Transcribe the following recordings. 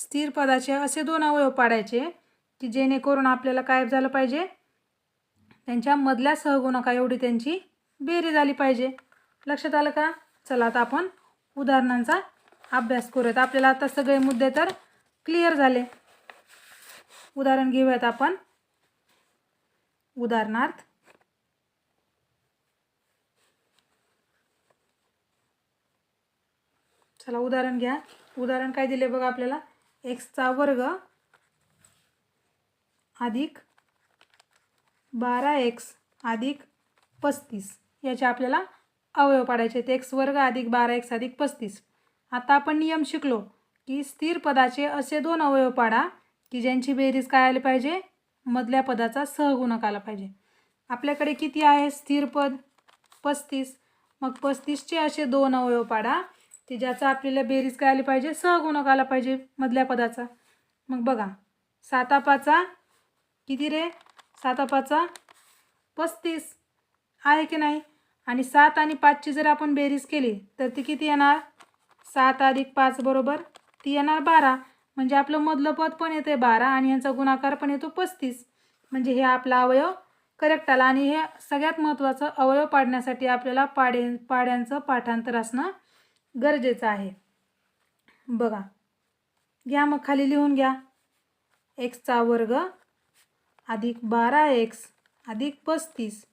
स्थिर पदाचे असे दोन अवयव पाडायचे की जेणेकरून आपल्याला काय झालं पाहिजे. त्यांच्या मधल्या सहगुणका एवढी त्यांची बेरी झाली पाहिजे. लक्षात आलं का? चला आता आपण उदाहरणांचा अभ्यास करूयात. आपल्याला आता सगळे मुद्दे तर क्लिअर झाले. उदाहरण घेऊयात आपण. उदाहरणार्थ चला उदाहरण घ्या. उदाहरण काय दिले बघा आपल्याला? एक्सचा वर्ग अधिक बारा एक्स अधिक पस्तीस. याचे आपल्याला अवयव पाडायचे आहेत. एक्स वर्ग अधिक बारा एक्स अधिक पस्तीस. आता आपण नियम शिकलो की स्थिर पदाचे असे दोन अवयव पाडा की ज्यांची बेरीज काय आली पाहिजे? मधल्या पदाचा सहगुणक आला पाहिजे. आपल्याकडे किती आहे? स्थिर पद पस्तीस. मग पस्तीसचे असे दोन अवयव पाडा की ज्याचा आपल्याला बेरीज काय आली पाहिजे सहगुणक आला पाहिजे मधल्या पदाचा. मग बघा सातापाचा किती रे? सातापाचा पस्तीस. आहे की नाही? आणि सात आणि पाचची जर आपण बेरीज केली तर ती किती येणार? सात अधिक पाच बरोबर ती येणार बारा. म्हणजे आपलं मधलं पद पण येते बारा आणि यांचा गुणाकार पण येतो पस्तीस. म्हणजे हे आपला अवयव करेक्ट आला. आणि हे सगळ्यात महत्त्वाचं अवयव पाडण्यासाठी आपल्याला पाडे पाड्यांचं पाठांतर असणं गरजेचं आहे. बघा. घ्या मग खाली लिहून घ्या. एक्सचा वर्ग अधिक बारा एक्स अधिक पस्तीस.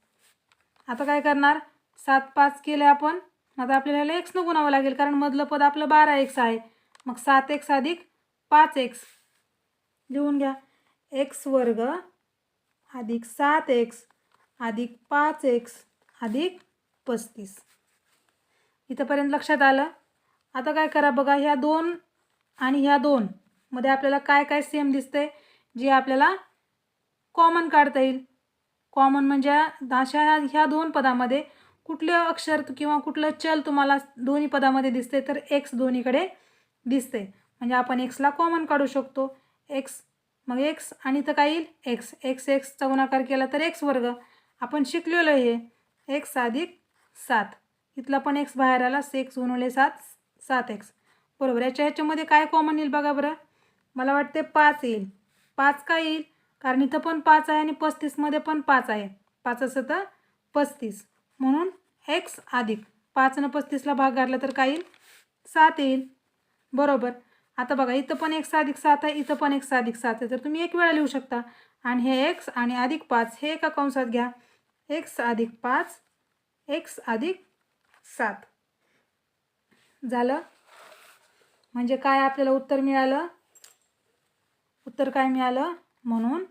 आता काय करणार? सात पाच केले आपण. आता आपल्याला ह्याला एक्सनं गुणावं लागेल कारण मधलं पद आपलं बारा एक्स आहे. मग सात एक्स अधिक पाच एक्स लिहून घ्या. एक्स वर्ग अधिक सात एक्स अधिक पाच एक्स अधिक पस्तीस. इथंपर्यंत लक्षात आलं? आता काय करा बघा ह्या दोन आणि ह्या दोन मध्ये आपल्याला काय काय सेम दिसतंय जे आपल्याला कॉमन काढता येईल. कॉमन म्हणजे अशा ह्या ह्या दोन पदामध्ये कुठले अक्षर किंवा कुठलं चल तुम्हाला दोन्ही पदामध्ये दिसते तर एक्स दोन्हीकडे दिसते म्हणजे आपण एक्सला कॉमन काढू शकतो. एक्स मग एक्स आणि तर काय येईल? एक्स एक्स एक्सचा गुणाकार केला तर एक्स वर्ग. आपण शिकलेलो हे एक्स अधिक सात. इथला पण एक्स बाहेर आला एक्स गुणवले सात सात एक्स बरोबर याच्या ह्याच्यामध्ये काय कॉमन येईल बघा बरं? मला वाटते पाच येईल. पाच का येईल? कारण इथं पण पाच आहे आणि पस्तीसमध्ये पण पाच आहे. पाच असं तर पस्तीस. म्हणून एक्स अधिक. पाचनं पस्तीसला भाग घातला तर काय येईल? सात येईल. बरोबर. आता बघा इथं पण एक्स अधिक सात आहे इथं पण एक्स अधिक सात आहे. तर तुम्ही एक वेळा लिहू शकता. आणि हे एक्स आणि अधिक पाच हे एका कंसात घ्या. एक्स अधिक पाच एक्स अधिक सात. झालं? म्हणजे काय आपल्याला उत्तर मिळालं? उत्तर काय मिळालं? म्हणून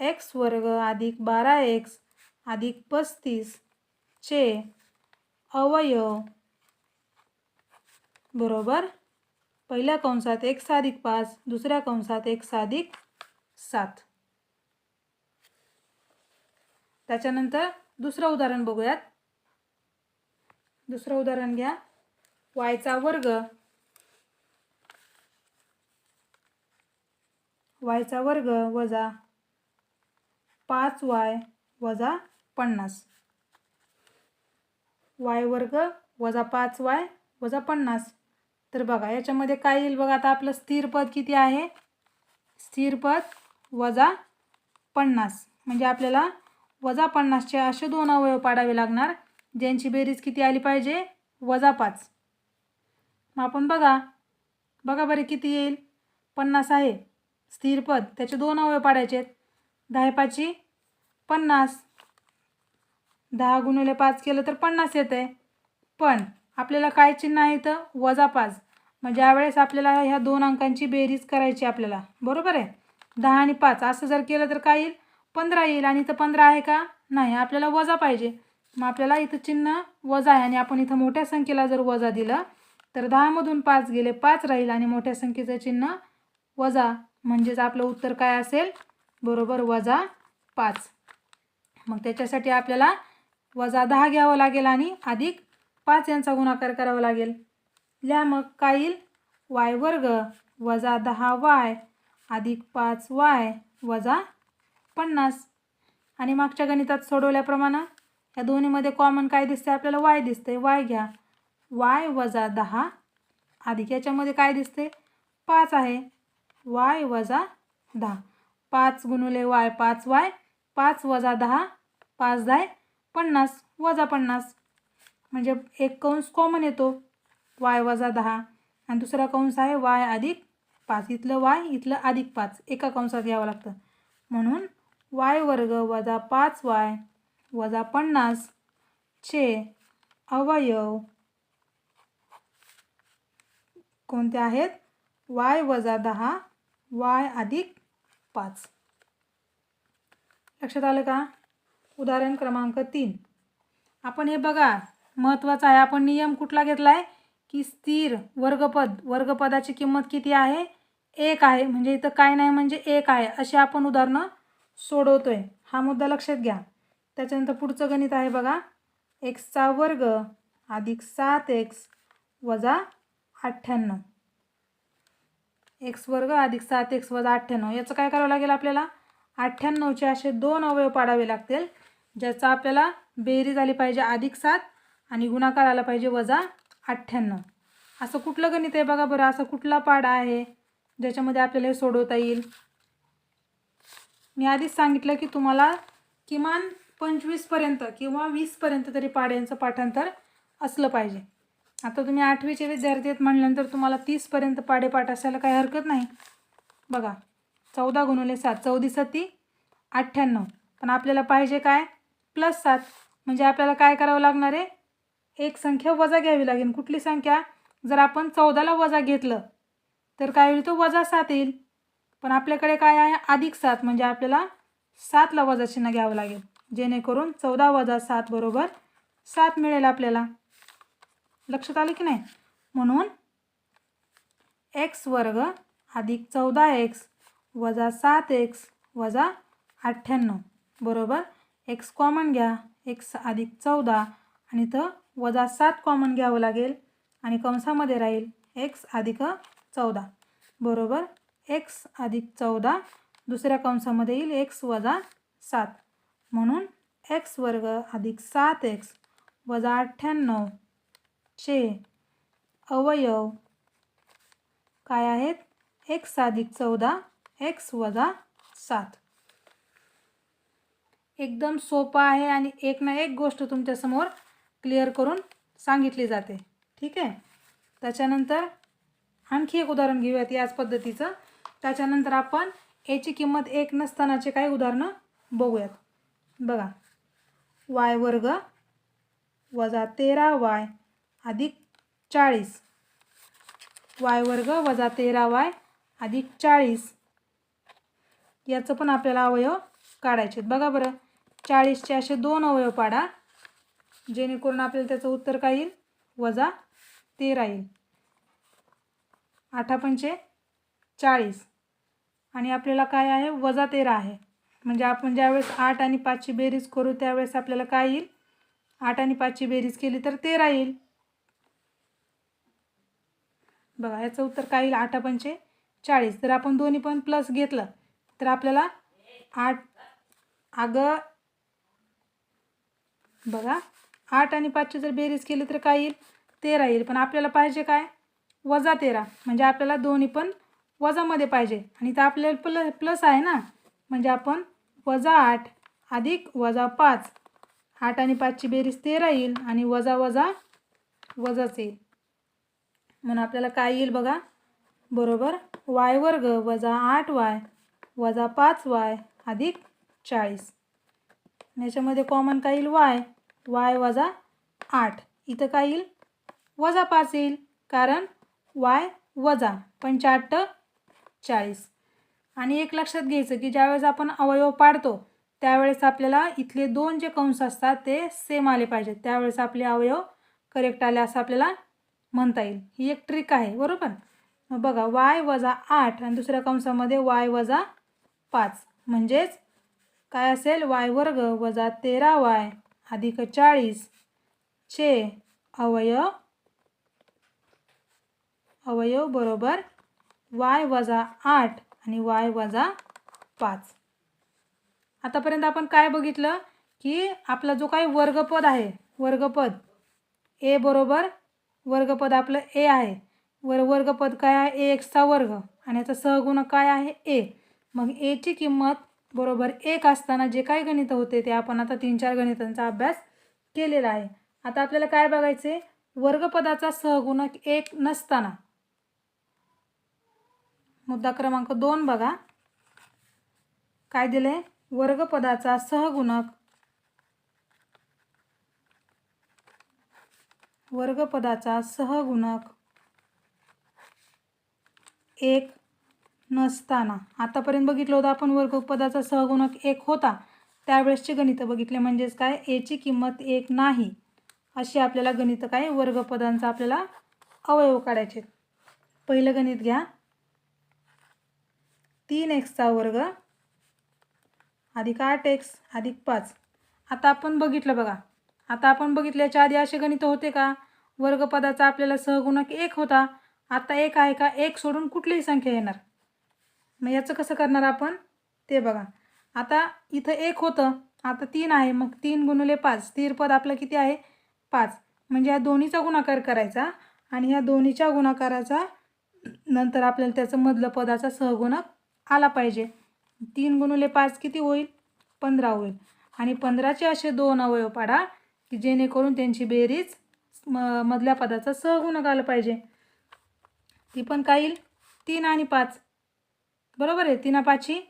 एक्स वर्ग अधिक बारा एक्स अधिक पस्तीस चे अवयव. बरोबर? पहिल्या कंसात एक अधिक पाच दुसऱ्या कंसात एक अधिक सात. त्याच्यानंतर दुसरं उदाहरण बघूयात. दुसरं उदाहरण घ्या. वायचा वर्ग. वायचा वर्ग वजा पाच वाय वजा पन्नास. वाय वर्ग वजा पाच वाय वजा पन्नास. तर बघा याच्यामध्ये काय येईल बघा आता आपलं स्थिर पद किती आहे? स्थिर पद वजा पन्नास. म्हणजे आपल्याला वजा पन्नासचे असे दोन अवयव पाडावे लागणार. ज्यांची बेरीज किती आली पाहिजे? वजा पाच. मग आपण बघा. बघा बरे किती येईल. पन्नास आहे. स्थिर पद. त्याचे दोन अवयव पाडायचे आहेत. दहा पाची पन्नास. दहा गुणिले पाच केलं तर पन्नास येतं आहे. पण आपल्याला काय चिन्ह आहे तर वजा पाच. म्हणजे यावेळेस आपल्याला ह्या दोन अंकांची बेरीज करायची आपल्याला. बरोबर आहे? दहा आणि पाच. असं जर केलं तर काय येईल? पंधरा येईल. आणि तर पंधरा आहे का? नाही. आपल्याला वजा पाहिजे. मग आपल्याला इथं चिन्ह वजा आहे आणि आपण इथं मोठ्या संख्येला जर वजा दिलं तर दहामधून पाच गेले पाच राहील आणि मोठ्या संख्येचं चिन्ह वजा. म्हणजेच आपलं उत्तर काय असेल? बरोबर वजा पाच. मग त्याच्यासाठी आपल्याला वजा दहा घ्यावं लागेल आणि अधिक पाच यांचा गुणाकार करावा लागेल. ल्या मग काय येईल? वाय वर्ग वजा दहा वाय अधिक पाच वाय वजा पन्नास. आणि मागच्या गणितात सोडवल्याप्रमाणे या दोन्हीमध्ये कॉमन काय दिसते आपल्याला वाय दिसते वाय घ्या. वाय वजा दहा. अधिक याच्यामध्ये काय दिसते पाच आहे. वाय वजा दहा. पाच गुणुले वाय पाच वाय पाच वजा दहा पाच दहा पन्नास वजा पन्नास. म्हणजे एक कंस कॉमन येतो. वाय वजा दहा. आणि दुसरा कंस आहे वाय अधिक पाच. इथलं वाय इथलं अधिक पाच. एका कंसात घ्यावं लागतं. म्हणून वाय वर्ग वजा पाच वाय वजा पन्नास चे अवयव कोणते आहेत? वाय वजा दहा वाय अधिक पाच. लक्षात आलं का? उदाहरण क्रमांक तीन. आपण हे बघा. महत्त्वाचं आहे. आपण नियम कुठला घेतला आहे की स्थिर वर्गपद. वर्गपदाची किंमत किती आहे? एक आहे. म्हणजे इथं काय नाही म्हणजे एक आहे. अशी आपण उदाहरणं सोडवतोय. हा मुद्दा लक्षात घ्या. त्याच्यानंतर पुढचं गणित आहे बघा. एक्सचा वर्ग अधिक सात एक्स वजा अठ्ठ्याण्णव. एक्स वर्ग अधिक सात एक्स वजा अठ्ठ्याण्णव. याचं काय करावं लागेल आपल्याला? अठ्ठ्याण्णवचे असे दोन अवयव पाडावे लागतील ज्याचा आपल्याला बेरीज आली पाहिजे अधिक सात आणि गुणाकार आला पाहिजे वजा अठ्ठ्याण्णव. असं कुठलं गणित आहे बघा बरं? असं कुठला पाडा आहे ज्याच्यामध्ये आपल्याला हे सोडवता येईल? मी आधीच सांगितलं की तुम्हाला किमान पंचवीसपर्यंत किंवा वीसपर्यंत तरी पाड्यांचं पाठांतर असलं पाहिजे. आता तुम्ही आठवीचे विद्यार्थी आहेत म्हटल्यानंतर तुम्हाला तीसपर्यंत पाडेपाठ असायला काही हरकत नाही. बघा चौदा गुणवले सात चौदी सती अठ्ठ्याण्णव. पण आपल्याला पाहिजे काय? प्लस सात. म्हणजे आपल्याला काय करावं लागणार आहे? एक संख्या वजा घ्यावी लागेल. कुठली संख्या? जर आपण चौदाला वजा घेतलं तर काय होईल? तो वजा सात येईल. पण आपल्याकडे काय आहे? अधिक सात. म्हणजे आपल्याला सातला वजा चिन्ह घ्यावं लागेल. जेणेकरून चौदा वजा सात बरोबर सात मिळेल आपल्याला. लक्षात आलं की नाही? म्हणून एक्स वर्ग अधिक चौदा एक्स वजा सात एक्स वजा अठ्ठ्याण्णव. बरोबर? एक्स कॉमन घ्या. एक्स अधिक चौदा आणि तर वजा सात कॉमन घ्यावं लागेल आणि कंसामध्ये राहील एक्स अधिक चौदा. बरोबर? एक्स अधिक चौदा दुसऱ्या कंसामध्ये येईल एक्स वजा सात. म्हणून एक्स वर्ग अधिक सात एक्स वजा अठ्ठ्याण्णव चे अवयव काय आहेत? एक्स अधिक चौदा एक्स वजा सात. एकदम सोपं आहे आणि एक ना एक गोष्ट तुमच्यासमोर क्लिअर करून सांगितली जाते. ठीक आहे? त्याच्यानंतर आणखी एक उदाहरण घेऊयात याच पद्धतीचं. त्याच्यानंतर आपण याची किंमत एक नसतानाचे काही उदाहरणं बघूयात. बघा. वाय वर्ग वजा तेरा वाय अधिक चाळीस. वाय वर्ग वजा तेरा वाय अधिक चाळीस. याचं पण आपल्याला अवयव काढायचे बघा बरं. चाळीसचे असे दोन अवयव पाडा. जेणेकरून आपल्याला त्याचं उत्तर काय येईल? वजा तेरा येईल. आठापंचे चाळीस. आणि आपल्याला काय आहे? वजा तेरा आहे. म्हणजे आपण ज्यावेळेस आठ आणि पाचची बेरीज करू त्यावेळेस आपल्याला काय येईल? आठ आणि पाचची बेरीज केली तर तेरा येईल. बघा याचं उत्तर काय येईल? आठ पंचे चाळीस. जर आपण दोन्ही पण प्लस घेतलं तर आपल्याला आठ अगं बघा आठ आणि पाचची जर बेरीज केली तर काय येईल? तेरा येईल. पण आपल्याला पाहिजे काय? वजा तेरा. म्हणजे आपल्याला दोन्ही पण वजामध्ये पाहिजे. आणि तर आपल्याला प्ल प्लस आहे ना? म्हणजे आपण वजा आठ अधिक वजा पाच. आठ आणि पाचची बेरीज तेरा येईल आणि वजा वजा वजाच येईल. म्हणून आपल्याला काय येईल बघा? बरोबर? वाय वर्ग वजा आठ वाय वजा पाच वाय अधिक चाळीस. याच्यामध्ये कॉमन काय येईल? वाय. वाय वजा आठ. इथं काय येईल? वजा पाच येईल. कारण वाय वजा पंचाहत्त चाळीस. आणि एक लक्षात घ्यायचं की ज्यावेळेस आपण अवयव पाडतो त्यावेळेस आपल्याला इथले दोन जे कंस असतात ते सेम आले पाहिजेत. त्यावेळेस आपले अवयव करेक्ट आले असं आपल्याला म्हणता येईल. ही एक ट्रिक आहे बरोबर? मग बघा वाय वजा आठ आणि दुसऱ्या कंसामध्ये वाय वजा पाच. म्हणजेच काय असेल? वाय वर्ग वजा तेरा वाय अधिक चाळीस चे अवयव अवयव बरोबर वाय वजा आठ आणि वाय वजा पाच. आतापर्यंत आपण काय बघितलं? की आपला जो काही वर्गपद आहे वर्गपद ए बरोबर वर्गपद आपलं ए आहे. वर वर्गपद काय आहे? ए एक्सचा वर्ग. आणि याचा सहगुणक काय आहे? ए. मग एची किंमत बरोबर एक असताना जे काही गणितं होते ते आपण आता तीन चार गणितांचा अभ्यास केलेला आहे. आता आपल्याला काय बघायचे वर्गपदाचा सहगुणक एक नसताना. मुद्दा क्रमांक दोन बघा. काय दिले वर्गपदाचा सहगुणक. वर्गपदाचा सहगुणक. एक नसताना. आतापर्यंत बघितलं होतं आपण वर्गपदाचा सहगुणक एक होता. त्यावेळेसचे गणितं बघितले म्हणजेच काय? एची किंमत एक नाही. अशी आपल्याला गणितं काय? वर्गपदांचा आपल्याला अवयव काढायचे पहिलं गणित घ्या. तीन एक्सचा वर्ग अधिक आठ एक्स अधिक पाच. आता आपण बघितलं बघा. आता आपण बघितल्याच्या आधी असे गणित होते का? वर्गपदाचा आपल्याला सहगुणक एक होता. आता एक आहे का? एक सोडून कुठलीही संख्या येणार. मग याचं कसं करणार आपण? ते बघा. आता इथं एक होतं. आता तीन आहे. मग तीन गुणुले पाच. स्थिर पद आपलं किती आहे? पाच. म्हणजे या दोन्हीचा गुणाकार करायचा आणि ह्या दोन्हीच्या गुणाकाराचा नंतर आपल्याला त्याचं मधलं पदाचा सहगुणक आला पाहिजे. तीन गुणुले पाच किती होईल? पंधरा होईल. आणि पंधराचे असे दोन अवयव पाडा की जेणेकरून त्यांची बेरीज म मधल्या पदाचा सहगुणक आलं पाहिजे. ती पण काय येईल? तीन आणि पाच. बरोबर आहे? तीना पाची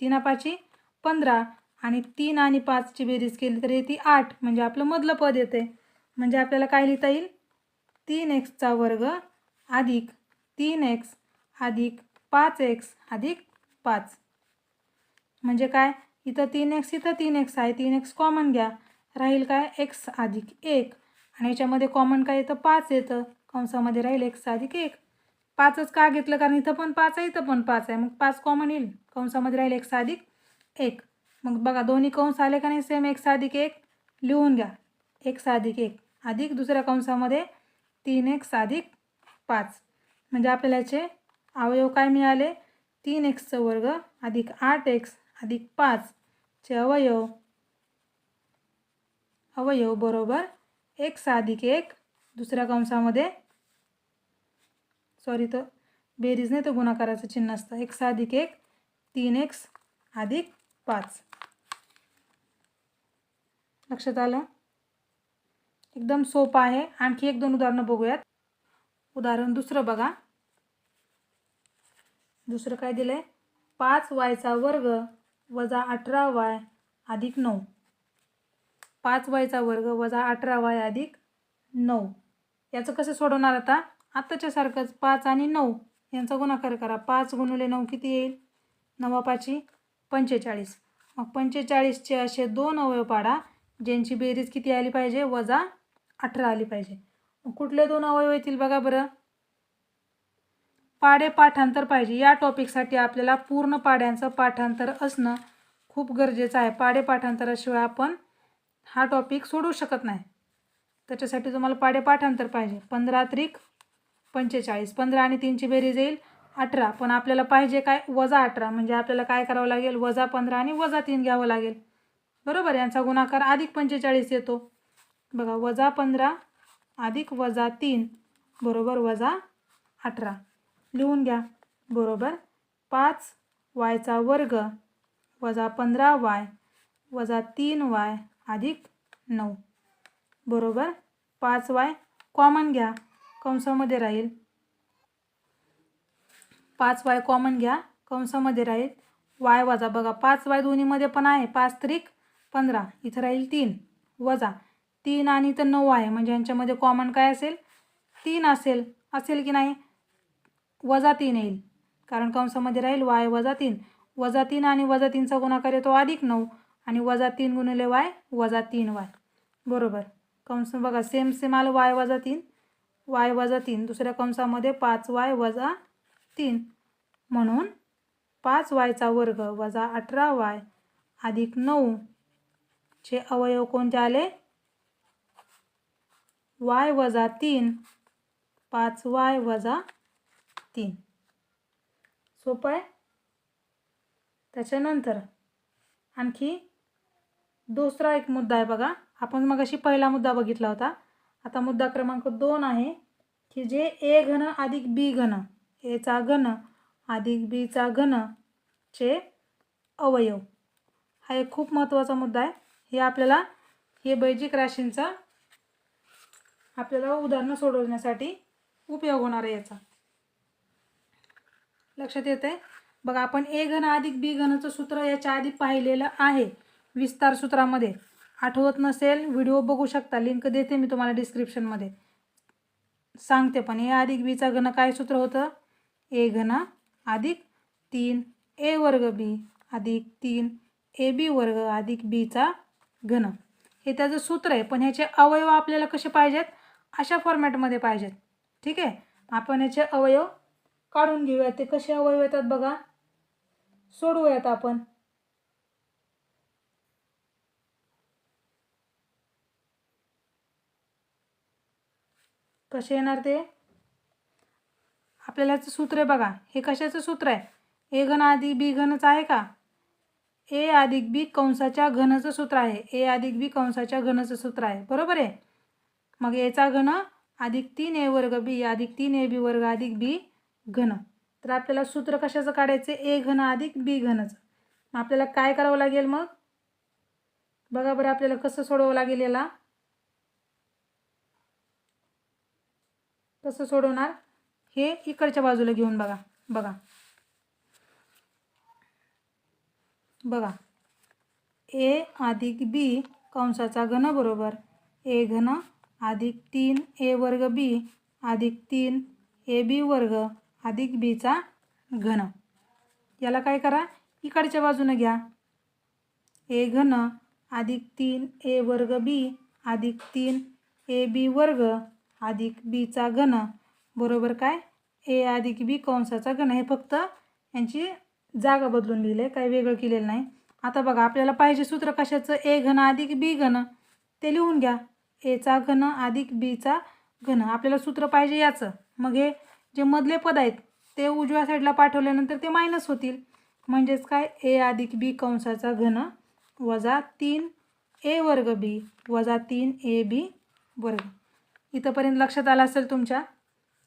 तीना पाची पंधरा. आणि तीन आणि पाचची बेरीज केली तर येते आठ. म्हणजे आपलं मधलं पद येते म्हणजे आपल्याला काय लिहिता येईल? तीन एक्सचा वर्ग अधिक तीन एक्स अधिक पाच एक्स अधिक पाच. म्हणजे काय? इथं तीन एक्स इथं तीन एक्स आहे. तीन एक्स कॉमन घ्या. राहील काय? एक्स अधिक एक. आणि याच्यामध्ये कॉमन काय येतं? पाच येतं. कंसामध्ये राहील एक्स अधिक एक. पाचच का घेतलं? कारण इथं पण पाच आहे इथं पण पाच आहे. मग पाच कॉमन येईल. कंसामध्ये राहील एक्स अधिक एक. मग बघा दोन्ही कंस आले का नाही? सेम एक्स अधिक एक. लिहून घ्या. एक्स अधिक एक. अधिक दुसऱ्या कंसामध्ये तीन एक्स अधिक पाच. म्हणजे आपल्याला याचे अवयव काय मिळाले? तीन एक्सचं वर्ग अधिक आठ एक्स अधिक पाचचे अवयव अवयव बरोबर एक्स अधिक एक दुसऱ्या कंसामध्ये. सॉरी तर बेरीज नाही तर गुणाकाराचं चिन्ह असतं. एक्स अधिक एक तीन एक्स अधिक पाच. लक्षात आलं? एकदम सोपं आहे. आणखी एक दोन उदाहरणं बघूयात. उदाहरण दुसरं बघा. दुसरं काय दिलं आहे पाच वायचा वर्ग वजा अठरा वाय अधिक नऊ. पाच वायचा वर्ग वजा अठरा वाय अधिक नऊ. याचं कसं सोडवणार आता? आत्ताच्यासारखंच पाच आणि नऊ. यांचा गुणाकार करा. पाच गुणुले नऊ किती येईल? नवा पाची पंचेचाळीस. मग पंचेचाळीसचे असे दोन अवयव पाडा ज्यांची बेरीज किती आली पाहिजे? वजा अठरा आली पाहिजे. मग कुठले दोन अवयव येतील बघा बरं? पाडे पाठांतर पाहिजे. या टॉपिकसाठी आपल्याला पूर्ण पाड्यांचं पाठांतर असणं खूप गरजेचं आहे. पाडे पाठांतराशिवाय आपण हा टॉपिक सोडू शकत नाही. त्याच्यासाठी तुम्हाला पाडे पाठांतर पाहिजे. पंधरा त्रिक पंचेचाळीस. पंधरा आणि तीनची बेरीज येईल अठरा. पण आपल्याला पाहिजे काय? वजा अठरा. म्हणजे आपल्याला काय करावं लागेल? वजा पंधरा आणि वजा तीन घ्यावं लागेल. बरोबर? यांचा गुणाकार अधिक पंचेचाळीस येतो. बघा वजा पंधरा अधिक वजा तीन. बरोबर? वजा अठरा. लिहून घ्या. बरोबर? पाच वायचा वर्ग वजा पंधरा वाय वजा तीन वाय अधिक नऊ. बरोबर? पाच वाय कॉमन घ्या. कंसामध्ये राहील. पाच वाय कॉमन घ्या. कंसामध्ये राहील. वाय वजा बघा पाच वाय दोन्हीमध्ये पण आहे. पाच त्रिक पंधरा. इथं राहील तीन. वजा तीन आणि इथं नऊ आहे. म्हणजे यांच्यामध्ये कॉमन काय असेल? तीन असेल. असेल की नाही? वजा तीन येईल. कारण कंसामध्ये राहील वाय वजा तीन. वजा तीन आणि वजा तीनचा गुणाकार येतो अधिक नऊ आणि वजा तीन गुणिले वाय वजा तीन वाय. बरोबर. कंस बघा सेम सेम आलं वाय वजा तीन. वाय वजा तीन. दुसऱ्या कंसामध्ये पाच वाय वजा तीन. म्हणून पाच वायचा वर्ग वजा अठरा वाय अधिक नऊ. चे अवयव कोणते आले? वाय वजा तीन. पाच वाय वजा तीन. सोपं आहे? त्याच्यानंतर आणखी दुसरा एक मुद्दा आहे बघा. आपण मग अशी पहिला मुद्दा बघितला होता. आता मुद्दा क्रमांक दोन आहे की जे ए घन अधिक बी घन एचा घन अधिक बीचा घन चे अवयव. हा एक खूप महत्त्वाचा मुद्दा आहे. हे आपल्याला हे बैजिक राशींचा आपल्याला उदाहरणं सोडवण्यासाठी उपयोग होणार आहे याचा. लक्षात येते बघा आपण ए घन अधिक बी घनचं सूत्र याच्या आधी पाहिलेलं आहे विस्तार सूत्रामध्ये. आठवत नसेल व्हिडिओ बघू शकता. लिंक देते मी तुम्हाला डिस्क्रिप्शनमध्ये. सांगते पण ए अधिक बीचा घन काय सूत्र होतं? ए घन अधिक तीन ए वर्ग बी अधिक तीन ए बी वर्ग अधिक बीचा घन. हे त्याचं सूत्र आहे पण ह्याचे अवयव आपल्याला कसे पाहिजेत? अशा फॉर्मॅटमध्ये पाहिजेत. ठीक आहे? आपण ह्याचे अवयव काढून घेऊयात ते कसे अवयव येतात बघा. सोडवूयात आपण. कसे येणार ते? आपल्याला सूत्र आहे बघा. हे कशाचं सूत्र आहे? ए घन अधिक बी घनच आहे का? ए अधिक बी कंसाच्या घनचं सूत्र आहे. ए अधिक बी कंसाच्या घनचं सूत्र आहे. बरोबर आहे? मग एचा घन अधिक तीन ए वर्ग बी अधिक तीन ए बी वर्ग अधिक बी घन. तर आपल्याला सूत्र कशाचं काढायचं? ए घन अधिक बी घनचं. मग आपल्याला काय करावं लागेल मग? बघा बरं आपल्याला कसं सोडवावं लागेल याला? कसं सोडवणार? हे इकडच्या बाजूला घेऊन बघा. बघा. बघा. ए अधिक बी कंसाचा घन बरोबर. ए घन अधिक तीन ए वर्ग बी अधिक तीन ए बी वर्ग. अधिक बीचा घन. याला काय करा? इकडच्या बाजूनं घ्या. ए घन अधिक तीन ए वर्ग बी अधिक तीन ए बी वर्ग अधिक बीचा घन. बरोबर काय? ए अधिक बी कंसाचा घन. हे फक्त यांची जागा बदलून लिहिलं. आहे काही वेगळं केलेलं नाही. आता बघा आपल्याला पाहिजे सूत्र कशाचं? ए घन अधिक बी घन. ते लिहून घ्या. एचा घन अधिक बीचा घन. आपल्याला सूत्र पाहिजे याचं. मग हे जे मधले पद आहेत ते उजव्या साईडला पाठवल्यानंतर ते मायनस होतील. म्हणजेच काय? ए अधिक बी कंसाचा घन वजा तीन ए वर्ग बी वजा तीन ए बी वर्ग. इथंपर्यंत लक्षात आला असेल तुमच्या?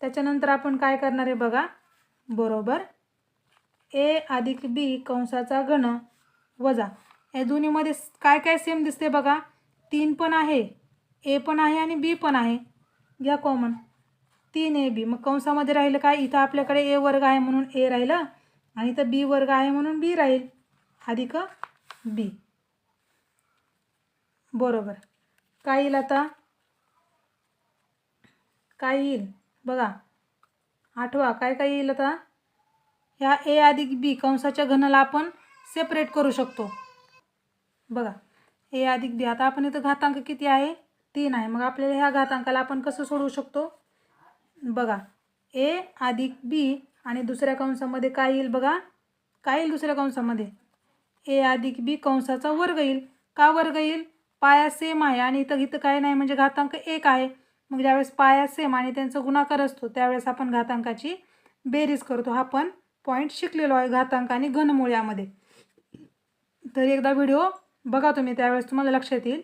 त्याच्यानंतर आपण काय करणार आहे बघा? बरोबर. ए अधिक बी कंसाचा घन वजा. या दोन्हीमध्ये काय काय सेम दिसते बघा? तीन पण आहे ए पण आहे आणि बी पण आहे. घ्या कॉमन तीन ए बी मग कंसामध्ये राहिलं काय? इथं आपल्याकडे ए वर्ग आहे म्हणून ए राहिलं आणि इथं बी वर्ग आहे म्हणून बी राहील. अधिक बी. बरोबर. काय येईल आता? काय येईल? बघा. आठवा. काय काय येईल आता? ह्या ए अधिक बी कंसाच्या घनाला आपण सेपरेट करू शकतो. बघा. ए अधिक बी. आता आपण इथं घातांक किती आहे? तीन आहे. मग आपल्याला ह्या घातांकाला आपण कसं सोडवू शकतो? बघा ए अधिक बी आणि दुसऱ्या कंसामध्ये काय येईल बघा? काय येईल दुसऱ्या कंसामध्ये? ए अधिक बी कंसाचा वर्ग येईल. का वर्ग येईल? पाया सेम आहे आणि इथं इथं काय नाही म्हणजे घातांक एक आहे. मग ज्यावेळेस पाया सेम आणि त्यांचा गुणाकार असतो त्यावेळेस आपण घातांकाची बेरीज करतो. हा पण पॉईंट शिकलेलो आहे घातांक आणि घनमूळ्यामध्ये तर एकदा व्हिडिओ बघा तुम्ही त्यावेळेस तुम्हाला लक्षात येईल.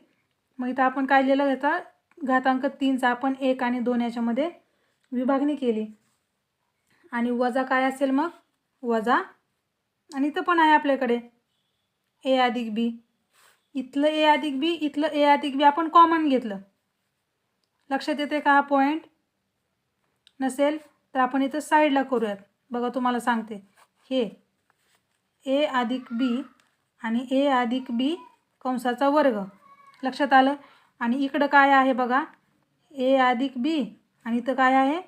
मग इथं आपण काय लिहिलं याचा घातांक तीनचा आपण एक आणि दोन याच्यामध्ये विभागणी केली. आणि वजा काय असेल मग? वजा. आणि इथं पण आहे आपल्याकडे. ए अधिक बी इथलं ए अधिक बी इथलं ए अधिक बी आपण कॉमन घेतलं. लक्षात येते का हा पॉईंट नसेल तर आपण इथं साईडला करूयात. बघा तुम्हाला सांगते. हे ए अधिक बी आणि ए अधिक बी कंसाचा वर्ग. लक्षात आलं? आणि इकडं काय आहे बघा? ए अधिक बी आणि इथं काय आहे?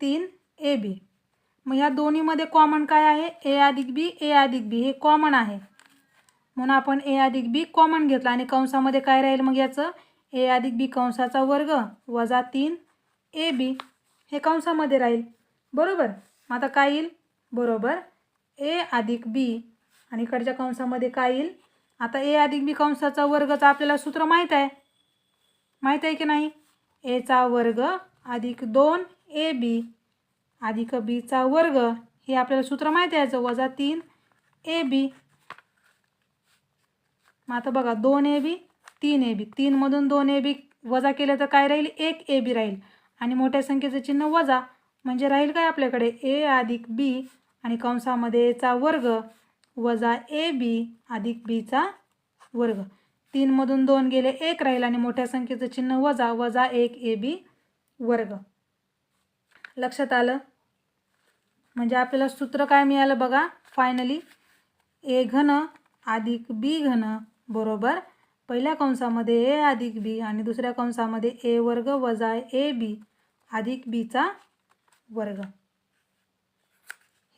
तीन ए बी मग ह्या दोन्हीमध्ये कॉमन काय आहे? ए अधिक बी ए अधिक बी हे कॉमन आहे. म्हणून आपण ए अधिक बी कॉमन घेतला आणि कंसामध्ये काय राहील मग याचं? ए अधिक बी कंसाचा वर्ग वजा तीन ए बी हे कंसामध्ये राहील. बरोबर? मग आता काय येईल? बरोबर. ए अधिक बी आणि इकडच्या कंसामध्ये काय येईल? आता ए अधिक बी कंसाचा वर्गचं आपल्याला सूत्र माहीत आहे. माहीत आहे की नाही? एचा वर्ग अधिक दोन ए बी अधिक बीचा वर्ग हे आपल्याला सूत्र माहीत आहे वजा तीन ए बी. मग आता बघा दोन ए बी तीन ए बी. तीनमधून दोन ए बी वजा केलं तर काय राहील? एक ए बी राहील. आणि मोठ्या संख्येचं चिन्ह वजा म्हणजे राहील काय आपल्याकडे? ए अधिक बी आणि कंसामध्ये एचा वर्ग वजा ए बी अधिक बीचा वर्ग. तीनमधून दोन गेले एक राहील आणि मोठ्या संख्येचं चिन्ह वजा वजा एक ए बी वर्ग. लक्षात आलं? म्हणजे आपल्याला सूत्र काय मिळालं बघा? फायनली ए घन अधिक बी घन बरोबर पहिल्या कंसामध्ये ए अधिक बी आणि दुसऱ्या कंसामध्ये ए वर्ग वजा ए बी अधिक बीचा वर्ग.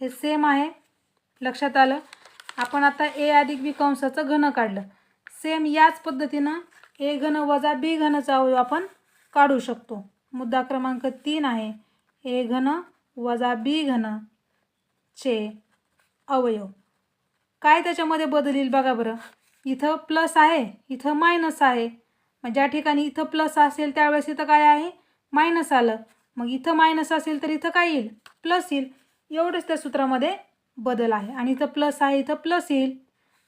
हे सेम आहे. लक्षात आलं? आपण आता ए अधिक बी कंसाचं घन काढलं. सेम याच पद्धतीनं ए घन वजा बी घनचा अवयव आपण काढू शकतो. मुद्दा क्रमांक तीन आहे. ए घन वजा बी घन चे अवयव. काय त्याच्यामध्ये बदल येईल बघा बरं. इथं प्लस आहे इथं मायनस आहे. मग ज्या ठिकाणी इथं प्लस असेल त्यावेळेस इथं काय आहे? मायनस आलं. मग इथं मायनस असेल तर इथं काय येईल? प्लस येईल. एवढंच त्या सूत्रामध्ये बदल आहे. आणि इथं प्लस आहे इथं प्लस येईल.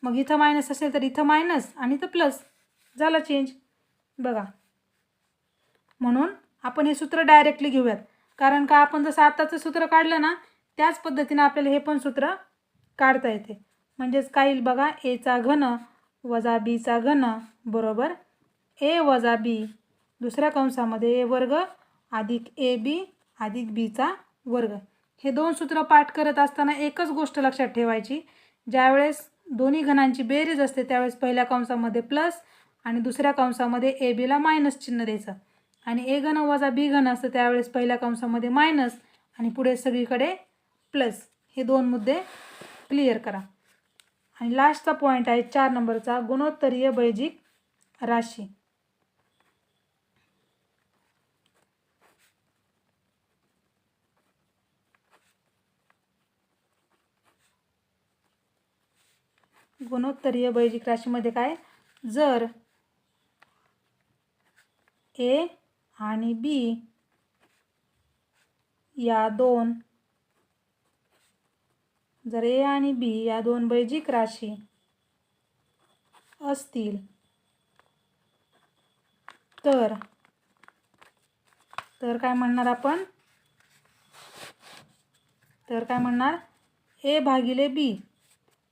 मग इथं मायनस असेल तर इथं मायनस आणि इथं प्लस झाला चेंज बघा. म्हणून आपण हे सूत्र डायरेक्टली घेऊयात. कारण का आपण जसं आत्ताचं सूत्र काढलं ना त्याच पद्धतीनं आपल्याला हे पण सूत्र काढता येते. म्हणजेच काय येईल बघा एचा घन वजा बीचा घन बरोबर ए वजा बी दुसऱ्या कंसामध्ये ए वर्ग अधिक ए बी अधिक बीचा वर्ग. हे दोन सूत्र पाठ करत असताना एकच गोष्ट लक्षात ठेवायची. ज्यावेळेस दोन्ही घनांची बेरीज असते त्यावेळेस पहिल्या कंसामध्ये प्लस आणि दुसऱ्या कंसामध्ये ए बीला मायनस चिन्ह द्यायचं. आणि ए घन वजा बी घन असतं त्यावेळेस पहिल्या कंसामध्ये मायनस आणि पुढे सगळीकडे प्लस हे दोन मुद्दे क्लिअर करा. आणि लास्टचा पॉईंट आहे चार नंबरचा गुणोत्तरीय बैजिक राशी. गुणोत्तरीय बैजिक राशीमध्ये काय? जर ए आणि बी या दोन जर ए आणि बी या दोन बैजिक राशी असतील तर तर काय म्हणणार आपण? तर काय म्हणणार? ए भागिले बी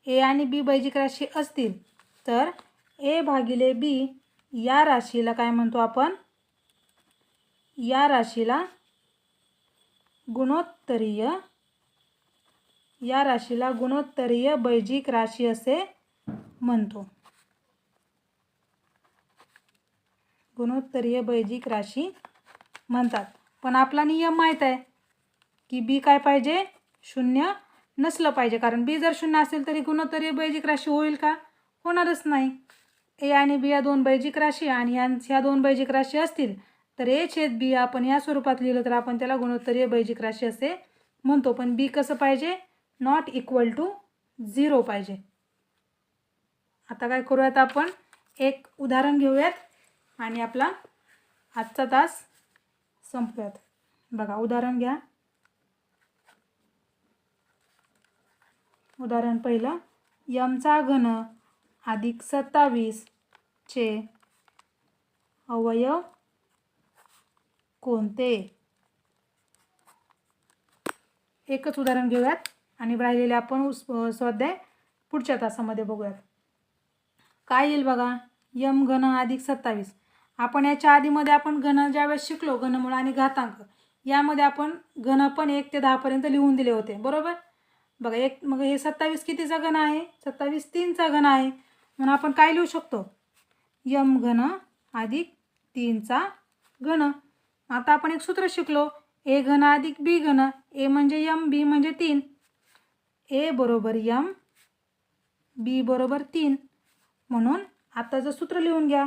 ए आणि बी बैजिक राशी असतील तर ए भागिले बी या राशीला काय म्हणतो आपण? या राशीला गुणोत्तरीय या राशीला गुणोत्तरीय बैजिक राशी असे म्हणतो. गुणोत्तरीय बैजिक राशी म्हणतात. पण आपला नियम माहीत आहे की बी काय पाहिजे? शून्य नसलं पाहिजे. कारण बी जर शून्य असेल तरी गुणोत्तरीय बैजिक राशी होईल का? होणारच नाही. ए आणि बी या दोन बैजिक राशी आणि यां ह्या दोन बैजिक राशी असतील तर ए छेद बी आपण या स्वरूपात लिहिलं तर आपण त्याला गुणोत्तरीय बैजिक राशी असे म्हणतो. पण बी कसं पाहिजे? नॉट इक्वल टू झिरो पाहिजे. आता काय करूयात आपण? एक उदाहरण घेऊयात आणि आपला आजचा तास संपूयात बघा उदाहरण घ्या. उदाहरण पहिलं. यमचा घन अधिक सत्तावीस चे अवयव कोणते? एकच उदाहरण घेऊयात आणि राहिलेले आपण स्वाध्याय पुढच्या तासामध्ये बघूयात. काय येईल बघा? यम घन अधिक सत्तावीस. आपण याच्या आधीमध्ये आपण घन ज्यावेळेस शिकलो घनमुळ आणि घातांक यामध्ये आपण घन पण एक ते दहापर्यंत लिहून दिले होते. बरोबर? बघा एक मग हे सत्तावीस कितीचा घन आहे? सत्तावीस तीनचा घन आहे. म्हणून आपण काय लिहू शकतो? यम घन अधिक तीनचा घन. आता आपण एक सूत्र शिकलो. ए घन अधिक बी घन ए म्हणजे यम बी म्हणजे तीन. ए बरोबर यम बी बरोबर तीन. म्हणून आत्ताचं सूत्र लिहून घ्या.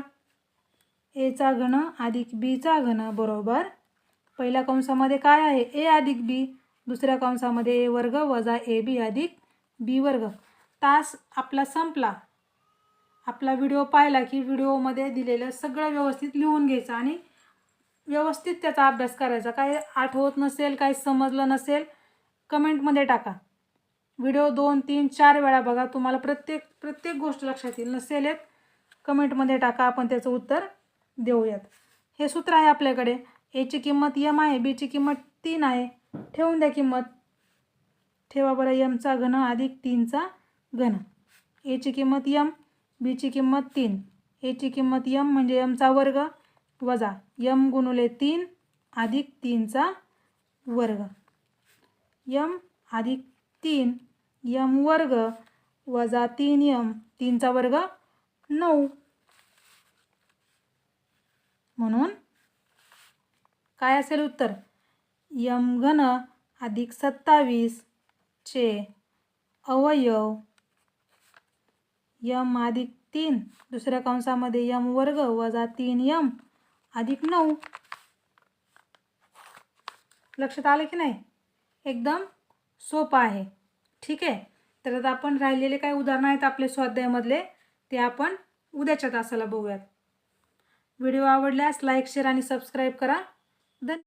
एचा घन अधिक बीचा घन बरोबर. पहिल्या कंसामध्ये काय आहे? ए अधिक बी. दुसऱ्या कंसामध्ये ए वर्ग वजा ए बी अधिक बी वर्ग. तास आपला संपला. आपला व्हिडिओ पाहिला की व्हिडिओमध्ये दिलेलं सगळं व्यवस्थित लिहून घ्यायचं आणि व्यवस्थित त्याचा अभ्यास करायचा. काय आठवत नसेल काही समजलं नसेल कमेंटमध्ये टाका. व्हिडिओ दोन तीन चार वेळा बघा. तुम्हाला प्रत्येक प्रत्येक गोष्ट लक्षात येईल. नसेल येत कमेंटमध्ये टाका. आपण त्याचं उत्तर देऊयात. हे सूत्र आहे आपल्याकडे. एची किंमत यम आहे. बीची किंमत तीन आहे. ठेवून द्या किंमत. ठेवा बरं. यमचा घन अधिक तीनचा घन. एची किंमत यम बीची किंमत तीन. एची किंमत यम म्हणजे यमचा वर्ग. वजा यम गुणुले तीन अधिक तीनचा वर्ग. यम अधिक तीन यम वर्ग वजा तीन यम तीनचा वर्ग नऊ. म्हणून काय असेल उत्तर? यम घन अधिक सत्तावीस चे अवयव. यम अधिक तीन दुसऱ्या कंसामध्ये यम वर्ग वजा तीन यम अधिक नऊ. लक्षात आलं की नाही? एकदम सोपं आहे. ठीक आहे? तर आता आपण राहिलेले काय उदाहरणं आहेत आपले स्वाध्यायामधले ते आपण उद्याच्या तासाला बघूयात. व्हिडिओ आवडल्यास लाईक शेअर आणि सबस्क्राईब करा. धन्यवाद